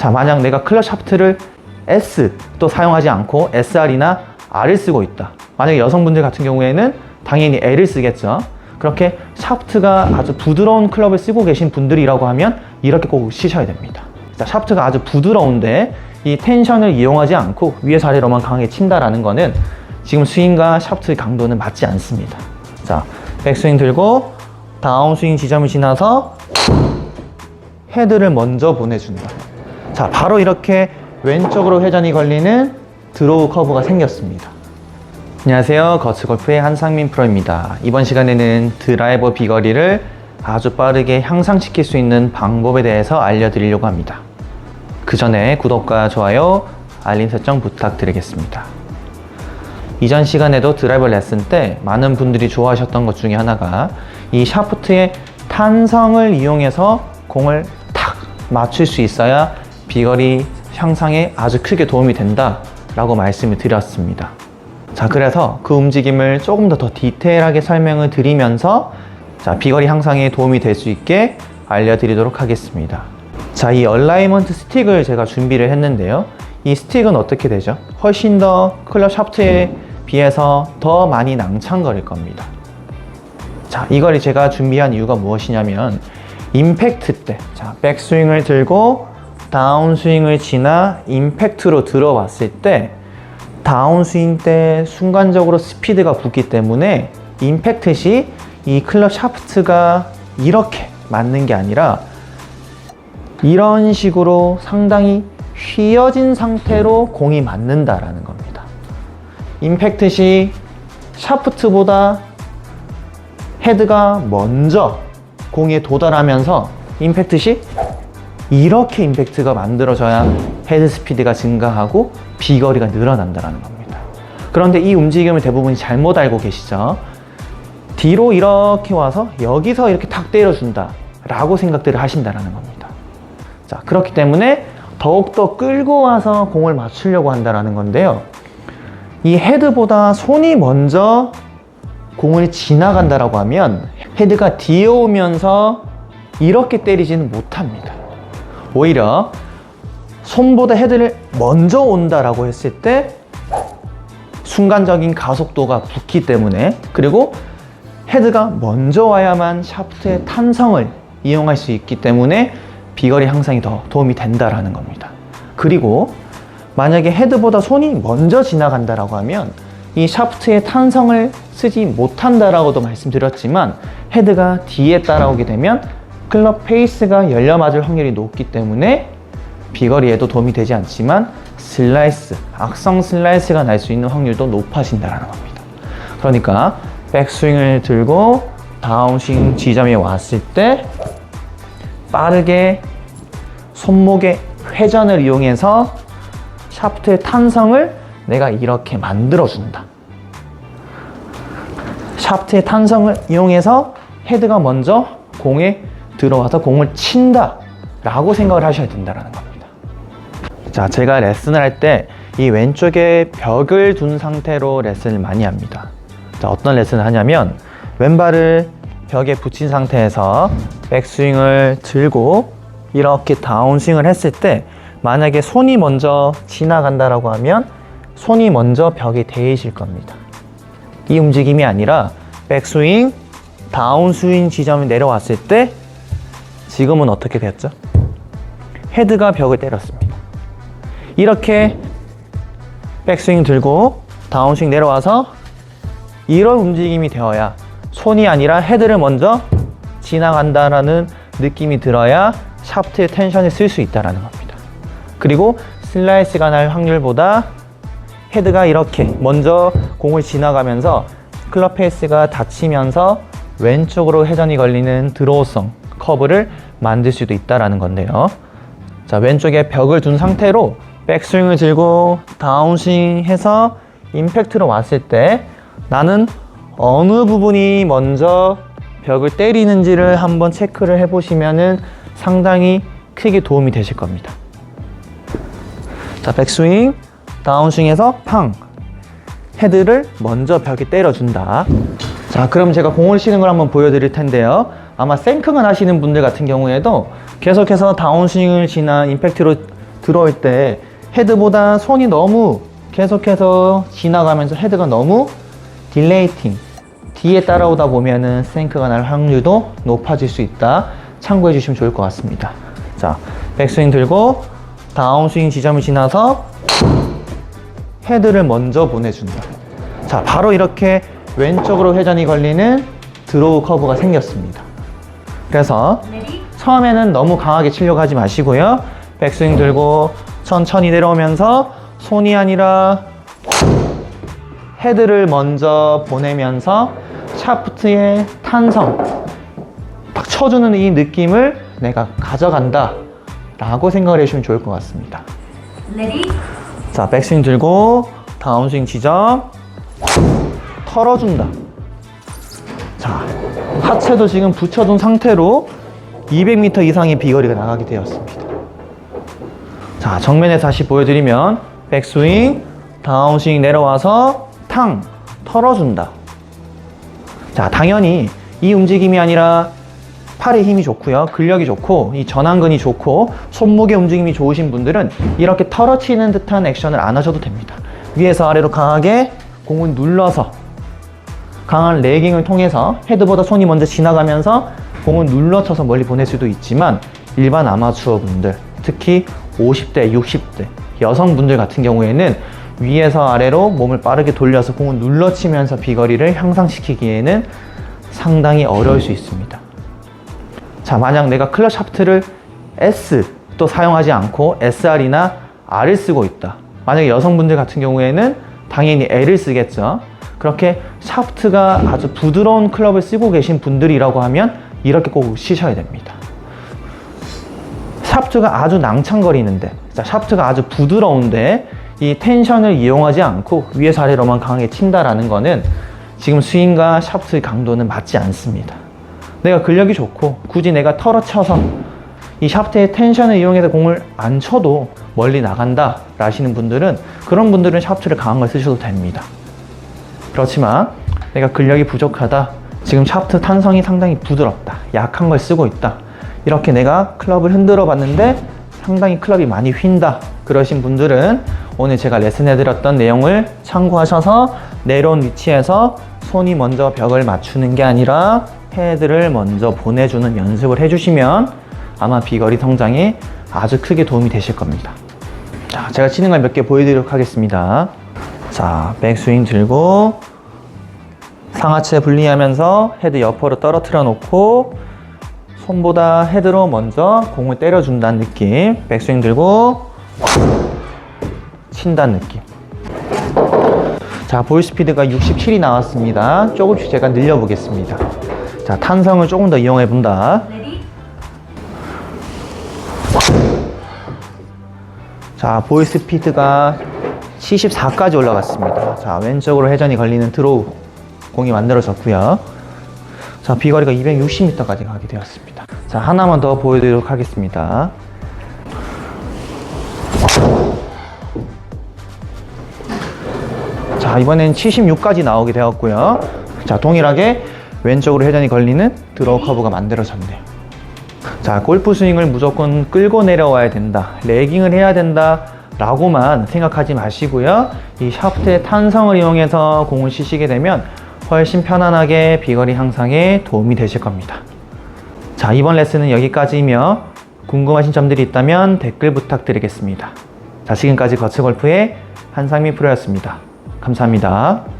자, 만약 내가 클럽 샤프트를 S 또 사용하지 않고 SR이나 R을 쓰고 있다. 만약에 여성분들 같은 경우에는 당연히 L을 쓰겠죠. 그렇게 샤프트가 아주 부드러운 클럽을 쓰고 계신 분들이라고 하면 이렇게 꼭 치셔야 됩니다. 자, 샤프트가 아주 부드러운데 이 텐션을 이용하지 않고 위에서 아래로만 강하게 친다라는 거는 지금 스윙과 샤프트의 강도는 맞지 않습니다. 자, 백스윙 들고 다운스윙 지점을 지나서 헤드를 먼저 보내준다. 자, 바로 이렇게 왼쪽으로 회전이 걸리는 드로우 커브가 생겼습니다. 안녕하세요. 거츠골프의 한상민 프로입니다. 이번 시간에는 드라이버 비거리를 아주 빠르게 향상시킬 수 있는 방법에 대해서 알려드리려고 합니다. 그 전에 구독과 좋아요, 알림 설정 부탁드리겠습니다. 이전 시간에도 드라이버 레슨 때 많은 분들이 좋아하셨던 것 중에 하나가 이 샤프트의 탄성을 이용해서 공을 탁 맞출 수 있어야 비거리 향상에 아주 크게 도움이 된다 라고 말씀을 드렸습니다. 자, 그래서 그 움직임을 조금 더, 더 디테일하게 설명을 드리면서 자, 비거리 향상에 도움이 될 수 있게 알려드리도록 하겠습니다. 자, 이 얼라이먼트 스틱을 제가 준비를 했는데요. 이 스틱은 어떻게 되죠? 훨씬 더 클럽 샤프트에 비해서 더 많이 낭창거릴 겁니다. 자, 이걸 제가 준비한 이유가 무엇이냐면 임팩트 때, 자, 백스윙을 들고 다운스윙을 지나 임팩트로 들어왔을 때 다운스윙 때 순간적으로 스피드가 붙기 때문에 임팩트 시 이 클럽 샤프트가 이렇게 맞는 게 아니라 이런 식으로 상당히 휘어진 상태로 공이 맞는다라는 겁니다. 임팩트 시 샤프트보다 헤드가 먼저 공에 도달하면서 임팩트 시 이렇게 임팩트가 만들어져야 헤드 스피드가 증가하고 비거리가 늘어난다는 겁니다. 그런데 이 움직임을 대부분 잘못 알고 계시죠? 뒤로 이렇게 와서 여기서 이렇게 탁 때려준다 라고 생각들을 하신다는 겁니다. 자, 그렇기 때문에 더욱더 끌고 와서 공을 맞추려고 한다는 건데요. 이 헤드보다 손이 먼저 공을 지나간다라고 하면 헤드가 뒤에 오면서 이렇게 때리지는 못합니다. 오히려 손보다 헤드를 먼저 온다라고 했을 때 순간적인 가속도가 붙기 때문에 그리고 헤드가 먼저 와야만 샤프트의 탄성을 이용할 수 있기 때문에 비거리 향상이 더 도움이 된다라는 겁니다. 그리고 만약에 헤드보다 손이 먼저 지나간다라고 하면 이 샤프트의 탄성을 쓰지 못한다라고도 말씀드렸지만 헤드가 뒤에 따라오게 되면 클럽 페이스가 열려 맞을 확률이 높기 때문에 비거리에도 도움이 되지 않지만 슬라이스, 악성 슬라이스가 날 수 있는 확률도 높아진다는 겁니다. 그러니까 백스윙을 들고 다운스윙 지점에 왔을 때 빠르게 손목의 회전을 이용해서 샤프트의 탄성을 내가 이렇게 만들어준다. 샤프트의 탄성을 이용해서 헤드가 먼저 공에 들어와서 공을 친다. 라고 생각을 하셔야 된다는 겁니다. 자, 제가 레슨을 할 때 이 왼쪽에 벽을 둔 상태로 레슨을 많이 합니다. 자, 어떤 레슨을 하냐면 왼발을 벽에 붙인 상태에서 백스윙을 들고 이렇게 다운스윙을 했을 때 만약에 손이 먼저 지나간다라고 하면 손이 먼저 벽에 대이실 겁니다. 이 움직임이 아니라 백스윙, 다운스윙 지점이 내려왔을 때 지금은 어떻게 됐죠? 헤드가 벽을 때렸습니다. 이렇게 백스윙 들고 다운스윙 내려와서 이런 움직임이 되어야 손이 아니라 헤드를 먼저 지나간다라는 느낌이 들어야 샤프트의 텐션을 쓸 수 있다는 겁니다. 그리고 슬라이스가 날 확률보다 헤드가 이렇게 먼저 공을 지나가면서 클럽 페이스가 닫히면서 왼쪽으로 회전이 걸리는 드로우성 커브를 만들 수도 있다라는 건데요. 자, 왼쪽에 벽을 둔 상태로 백스윙을 들고 다운스윙 해서 임팩트로 왔을 때 나는 어느 부분이 먼저 벽을 때리는지를 한번 체크를 해보시면은 상당히 크게 도움이 되실 겁니다. 자, 백스윙, 다운스윙해서 팡! 헤드를 먼저 벽에 때려준다. 자, 그럼 제가 공을 치는 걸 한번 보여드릴 텐데요. 아마 생크만 하시는 분들 같은 경우에도 계속해서 다운스윙을 지나 임팩트로 들어올 때 헤드보다 손이 너무 계속해서 지나가면서 헤드가 너무 딜레이팅 뒤에 따라오다 보면은 생크가 날 확률도 높아질 수 있다. 참고해 주시면 좋을 것 같습니다. 자, 백스윙 들고 다운스윙 지점을 지나서 헤드를 먼저 보내준다. 자, 바로 이렇게 왼쪽으로 회전이 걸리는 드로우 커브가 생겼습니다. 그래서 처음에는 너무 강하게 치려고 하지 마시고요. 백스윙 들고 천천히 내려오면서 손이 아니라 헤드를 먼저 보내면서 샤프트의 탄성 딱 쳐주는 이 느낌을 내가 가져간다 라고 생각을 해주시면 좋을 것 같습니다. 자, 백스윙 들고 다운스윙 지점 털어준다. 자, 하체도 지금 붙여둔 상태로 200m 이상의 비거리가 나가게 되었습니다. 자, 정면에 다시 보여드리면 백스윙, 다운스윙 내려와서 탕 털어준다. 자, 당연히 이 움직임이 아니라 팔의 힘이 좋고요. 근력이 좋고 이 전완근이 좋고 손목의 움직임이 좋으신 분들은 이렇게 털어치는 듯한 액션을 안 하셔도 됩니다. 위에서 아래로 강하게 공을 눌러서 강한 레깅을 통해서 헤드보다 손이 먼저 지나가면서 공을 눌러쳐서 멀리 보낼 수도 있지만 일반 아마추어 분들 특히 50대, 60대 여성분들 같은 경우에는 위에서 아래로 몸을 빠르게 돌려서 공을 눌러치면서 비거리를 향상시키기에는 상당히 어려울 수 있습니다. 자, 만약 내가 클럽 샤프트를 S 또 사용하지 않고 SR이나 R을 쓰고 있다. 만약에 여성분들 같은 경우에는 당연히 L을 쓰겠죠. 그렇게 샤프트가 아주 부드러운 클럽을 쓰고 계신 분들이라고 하면 이렇게 꼭 치셔야 됩니다. 샤프트가 아주 낭창거리는데, 자, 샤프트가 아주 부드러운데 이 텐션을 이용하지 않고 위에서 아래로만 강하게 친다라는 거는 지금 스윙과 샤프트의 강도는 맞지 않습니다. 내가 근력이 좋고 굳이 내가 털어 쳐서 이 샤프트의 텐션을 이용해서 공을 안 쳐도 멀리 나간다 라시는 분들은 그런 분들은 샤프트를 강한 걸 쓰셔도 됩니다. 그렇지만 내가 근력이 부족하다. 지금 샤프트 탄성이 상당히 부드럽다. 약한 걸 쓰고 있다. 이렇게 내가 클럽을 흔들어 봤는데 상당히 클럽이 많이 휜다. 그러신 분들은 오늘 제가 레슨해 드렸던 내용을 참고하셔서 내려온 위치에서 손이 먼저 벽을 맞추는 게 아니라 헤드를 먼저 보내주는 연습을 해주시면 아마 비거리 성장에 아주 크게 도움이 되실 겁니다. 자, 제가 치는 걸 몇 개 보여드리도록 하겠습니다. 자, 백스윙 들고 상하체 분리하면서 헤드 옆으로 떨어뜨려 놓고 손보다 헤드로 먼저 공을 때려준다는 느낌. 백스윙 들고 친다는 느낌. 자, 볼 스피드가 67이 나왔습니다. 조금씩 제가 늘려보겠습니다. 자, 탄성을 조금 더 이용해 본다. 자, 볼 스피드가 74까지 올라갔습니다. 자, 왼쪽으로 회전이 걸리는 드로우 공이 만들어졌고요. 자, 비거리가 260m까지 가게 되었습니다. 자, 하나만 더 보여드리도록 하겠습니다. 자, 이번엔 76까지 나오게 되었고요. 자, 동일하게 왼쪽으로 회전이 걸리는 드로우 커브가 만들어졌네요. 자, 골프 스윙을 무조건 끌고 내려와야 된다. 레깅을 해야 된다. 라고만 생각하지 마시고요. 이 샤프트의 탄성을 이용해서 공을 치시게 되면 훨씬 편안하게 비거리 향상에 도움이 되실 겁니다. 자, 이번 레슨은 여기까지이며 궁금하신 점들이 있다면 댓글 부탁드리겠습니다. 자, 지금까지 거츠골프의 한상민 프로였습니다. 감사합니다.